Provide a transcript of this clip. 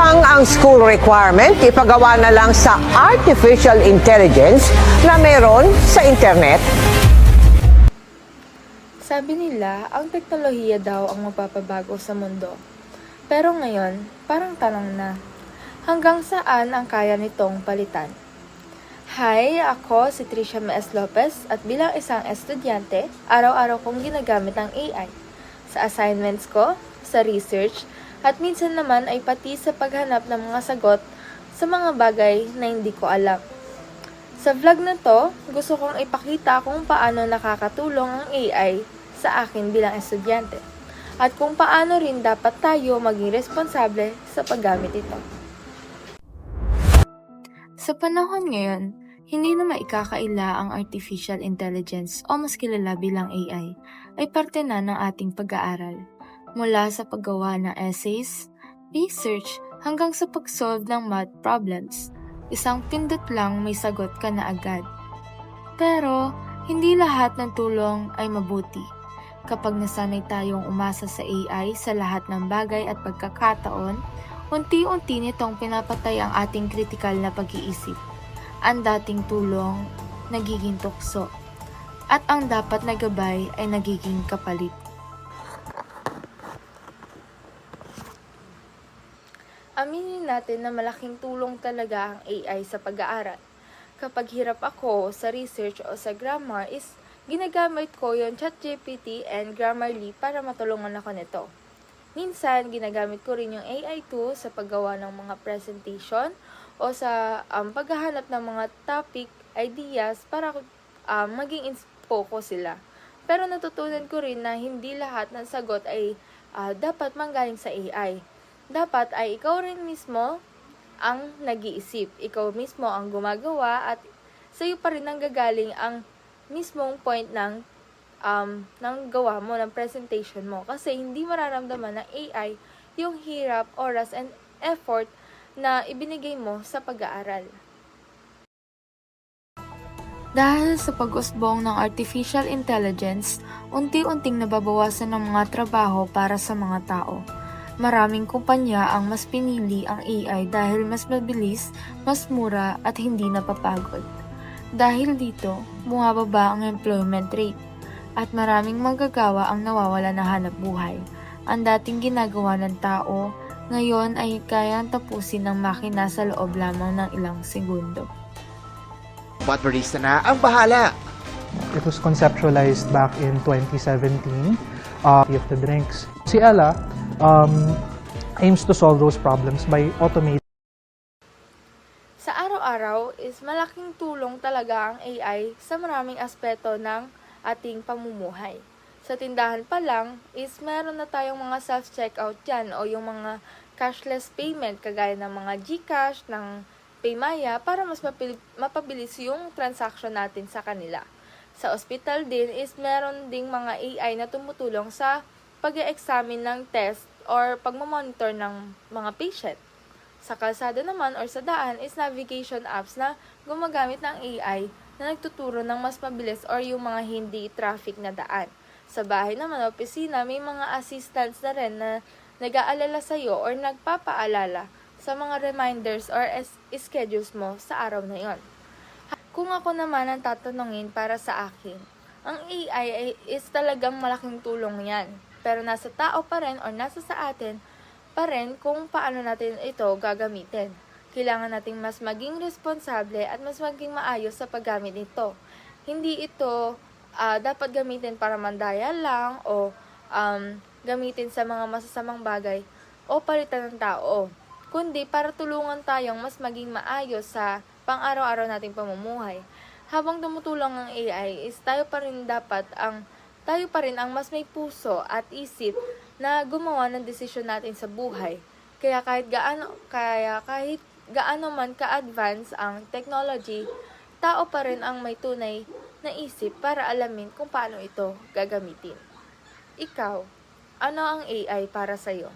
ang school requirement ipagawa na lang sa artificial intelligence na meron sa internet? Sabi nila, ang teknolohiya daw ang magpapabago sa mundo. Pero ngayon, parang tanong na, hanggang saan ang kaya nitong palitan? Hi, ako si Tricia Mees Lopez at bilang isang estudyante, araw-araw kong ginagamit ang AI. Sa assignments ko, sa research, at minsan naman ay pati sa paghanap ng mga sagot sa mga bagay na hindi ko alam. Sa vlog na to, gusto kong ipakita kung paano nakakatulong ang AI sa akin bilang estudyante at kung paano rin dapat tayo maging responsable sa paggamit ito. Sa panahon ngayon, hindi na maikakaila ang artificial intelligence o mas kilala bilang AI ay parte na ng ating pag-aaral. Mula sa paggawa ng essays, research, hanggang sa pag-solve ng math problems, isang pindot lang may sagot ka na agad. Pero, hindi lahat ng tulong ay mabuti. Kapag nasanay tayong umasa sa AI sa lahat ng bagay at pagkakataon, unti-unti nitong pinapatay ang ating kritikal na pag-iisip. Ang dating tulong, nagiging tukso. At ang dapat na gabay ay nagiging kapalit. Aminin natin na malaking tulong talaga ang AI sa pag-aaral. Kapag hirap ako sa research o sa grammar is ginagamit ko yung ChatGPT and Grammarly para matulungan ako nito. Minsan, ginagamit ko rin yung AI tool sa paggawa ng mga presentation o sa um, paghahanap ng mga topic, ideas para um, maging inspo ko sila. Pero natutunan ko rin na hindi lahat ng sagot ay ah, dapat manggaling sa AI. Dapat ay ikaw rin mismo ang nag-iisip. Ikaw mismo ang gumagawa at sa iyo pa rin nanggagaling ang mismong point ng um, ng gawa mo, ng presentation mo. Kasi hindi mararamdaman ng AI yung hirap, oras, and effort na ibinigay mo sa pag-aaral. Dahil sa pag-usbong ng artificial intelligence, unti-unting nababawasan ng mga trabaho para sa mga tao. Maraming kumpanya ang mas pinili ang AI dahil mas mabilis, mas mura at hindi napapagod. Dahil dito, bumababa ang employment rate at maraming manggagawa ang nawawala ng hanap buhay. Ang dating ginagawa ng tao, ngayon ay kayang tapusin ng makina sa loob lamang ng ilang segundo. Bot barista na ang bahala. It was conceptualized back in 2017 uh, of the drinks. Si Ella um, aims to solve those problems by automating Sa araw-araw is malaking tulong talaga ang AI sa maraming aspeto ng ating pamumuhay. Sa tindahan pa lang is meron na tayong mga self-checkout dyan o yung mga cashless payment kagaya ng mga GCash, ng Paymaya para mas mapabilis yung transaction natin sa kanila. Sa ospital din is meron ding mga AI na tumutulong sa pag examine ng test or pagmamonitor ng mga patient. Sa kalsada naman or sa daan is navigation apps na gumagamit ng AI na nagtuturo ng mas mabilis or yung mga hindi traffic na daan. Sa bahay naman o opisina, may mga assistants na rin na nag-aalala sa'yo or nagpapaalala sa mga reminders or es- schedules mo sa araw na yon. Kung ako naman ang tatanungin para sa akin, ang AI is talagang malaking tulong yan. Pero nasa tao pa rin or nasa sa atin pa rin kung paano natin ito gagamitin. Kailangan nating mas maging responsable at mas maging maayos sa paggamit nito. Hindi ito ah, dapat gamitin para mandaya lang o um, gamitin sa mga masasamang bagay o palitan ng tao kundi para tulungan tayong mas maging maayos sa pang-araw-araw nating pamumuhay. Habang tumutulong ang AI, is tayo pa rin dapat ang tayo pa rin ang mas may puso at isip na gumawa ng desisyon natin sa buhay. Kaya kahit gaano kaya kahit gaano man ka-advance ang technology, tao pa rin ang may tunay na isip para alamin kung paano ito gagamitin. Ikaw, ano ang AI para sa'yo?